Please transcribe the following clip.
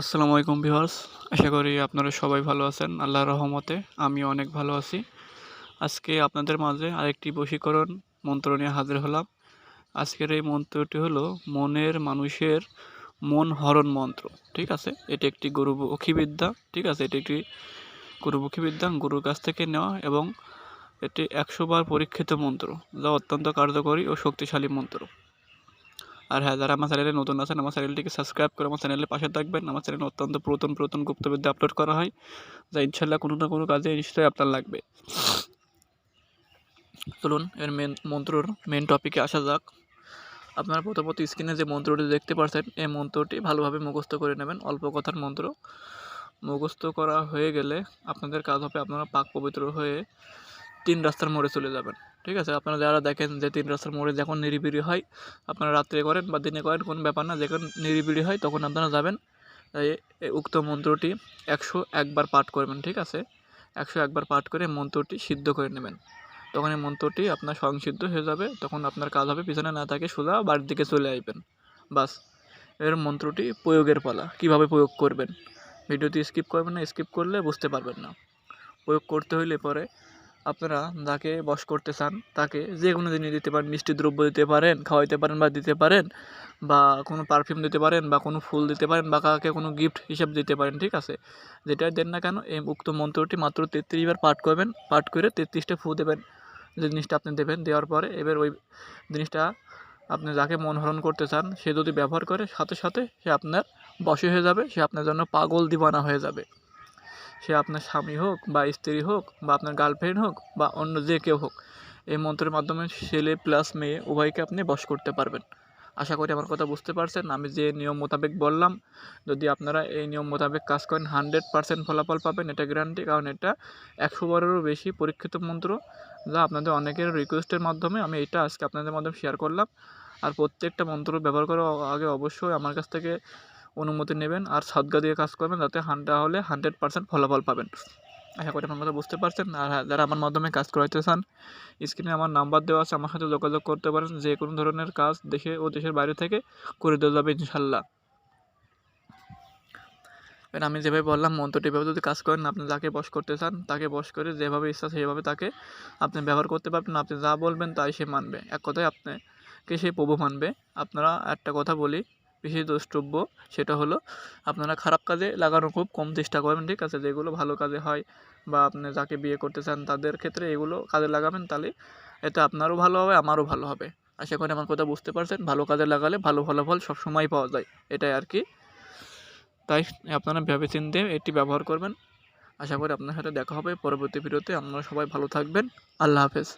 আসসালামু আলাইকুম ভিউয়ার্স, আশা করি আপনারা সবাই ভালো আছেন। আল্লাহর রহমতে আমি অনেক ভালো আছি। আজকে আপনাদের মাঝে আরেকটি বশীকরণ মন্ত্র নিয়ে হাজির হলাম। আজকের এই মন্ত্রটি হলো মনের মানুষের মন হরণ মন্ত্র, ঠিক আছে? এটি একটি গুরুমুখী বিদ্যা ঠিক আছে? এটি একটি গুরুমুখী বিদ্যা গুরুর কাছ থেকে নেওয়া এবং এটি একশো বার পরীক্ষিত মন্ত্র, যা অত্যন্ত কার্যকরী ও শক্তিশালী মন্ত্র। আর হ্যাঁ যারা আমার চ্যানেলে নতুন আছেন, আমার চ্যানেলটিকে সাবস্ক্রাইব করে আমার চ্যানেলের পাশে থাকবেন। আমার চ্যানেলে অত্যন্ত পুরাতন পুরাতন গুপ্তবিদ্যা আপলোড করা হয়, যা ইনশাল্লাহ কোনো না কোনো কাজে নিশ্চয়ই আপনার লাগবে। চলুন, এর মেন মন্ত্রর মেন টপিকে আসা যাক। আপনারা প্রথমত স্ক্রিনে যে মন্ত্রটি দেখতে পাচ্ছেন এই মন্ত্রটি ভালোভাবে মুখস্থ করে নেবেন, অল্প কথার মন্ত্র। মুখস্থ করা হয়ে গেলে আপনাদের কাজ হবে আপনারা পাক পবিত্র হয়ে তিন রাস্তার মোড়ে চলে যাবেন। ঠিক আছে? আপনারা যারা দেখেন যে তিন রাস্তার মোড়ে যখন নিরিবিড়ি হয়, আপনারা রাত্রে করেন বা দিনে করেন, কোনো ব্যাপার না, যখন নিরিবিড়ি হয় তখন আপনারা যাবেন। উক্ত মন্ত্রটি একশো একবার পাঠ করবেন, ঠিক আছে? একশো একবার পাঠ করে মন্ত্রটি সিদ্ধ করে নেবেন। তখন এই মন্ত্রটি আপনার সংসিদ্ধ হয়ে যাবে, তখন আপনার কাজ হবে পিছনে না থাকে সোজা বাড়ির দিকে চলে আসবেন বাস, এর মন্ত্রটি প্রয়োগের পালা, কীভাবে প্রয়োগ করবেন? ভিডিওটি স্কিপ করবেন না, স্কিপ করলে বুঝতে পারবেন না। প্রয়োগ করতে হইলে পরে আপনারা যাকে বশ করতে চান, তাকে যে কোনো জিনিস দিতে পারেন, মিষ্টি দ্রব্য দিতে পারেন, খাওয়াইতে পারেন বা দিতে পারেন, বা কোনো পারফিউম দিতে পারেন, বা কোনো ফুল দিতে পারেন, বা কাকে কোনো গিফট হিসাবে দিতে পারেন, ঠিক আছে? যেটাই দেন না কেন, এই উক্ত মন্ত্রটি মাত্র তেত্রিশ বার পাঠ করবেন, পাঠ করে তেত্রিশটা ফু দেবেন, যে জিনিসটা আপনি দেবেন, দেওয়ার পরে এবার ওই জিনিসটা আপনি যাকে মনহরণ করতে চান, সে যদি ব্যবহার করে, সাথে সাথে সে আপনার বশে হয়ে যাবে, সে আপনার জন্য পাগল দিবানা হয়ে যাবে। সে আপনার স্বামী হোক বা স্ত্রী হোক বা আপনার গার্লফ্রেন্ড হোক বা অন্য যে কেউ হোক, এই মন্ত্রের মাধ্যমে ছেলে প্লাস মেয়ে উভয়কে আপনি বশ করতে পারবেন। আশা করি আমার কথা বুঝতে পারছেন। আমি যে নিয়ম মোতাবেক বললাম, যদি আপনারা এই নিয়ম মোতাবেক কাজ করেন হানড্রেড পারসেন্ট ফলাফল পাবেন, এটা গ্যারান্টি কারণ এটা একশো বারেরও বেশি পরীক্ষিত মন্ত্র, যা আপনাদের অনেকের রিকোয়েস্টের মাধ্যমে আমি এটা আজকে আপনাদের মাধ্যমে শেয়ার করলাম। আর প্রত্যেকটা মন্ত্র ব্যবহার করার আগে অবশ্যই আমার কাছ থেকে অনুমতি নেবেন আর সদ্গা দিয়ে কাজ করবেন যাতে হান্ড্রেড হলে হান্ড্রেড পার্সেন্ট ফলাফল পাবেন। আশা করি আমার কথা বুঝতে পারছেন। আর হ্যাঁ, যারা আমার মাধ্যমে কাজ করাইতে চান স্ক্রিনে আমার নাম্বার দেওয়া আছে আমার সাথে যোগাযোগ করতে পারেন। যে কোনো ধরনের কাজ দেশে ও দেশের বাইরে থেকে করে দেওয়া যাবে ইনশাল্লাহ। এবার আমি যেভাবে বললাম মন্ত্রটি এভাবে যদি কাজ করেন আপনি যাকে বস করতে চান তাকে বস করে যেভাবে ইচ্ছা সেভাবে তাকে আপনি ব্যবহার করতে পারবেন। আপনি যা বলবেন তাই সে মানবে। এক কথায় আপনাকে সে প্রভু মানবে। আপনারা একটা কথা বলি বিশেষ দ্রষ্টব্য সেটা হলো আপনারা খারাপ কাজে লাগানো খুব কম চেষ্টা করবেন ঠিক আছে? যেগুলো ভালো কাজে হয় বা আপনি যাকে বিয়ে করতে চান তাদের ক্ষেত্রে এগুলো কাজে লাগাবেন, তাহলে এতে আপনারও ভালো হবে, আমারও ভালো হবে। আশা করি আমার কথা বুঝতে পারছেন। ভালো কাজে লাগালে ভালো ফলাফল সবসময় পাওয়া যায়, এটাই আর কি। তাই আপনারা ভেবে চিনতে এটি ব্যবহার করবেন। আশা করি আপনার সাথে দেখা হবে পরবর্তী ভিডিওতে। আপনারা সবাই ভালো থাকবেন। আল্লাহ হাফেজ।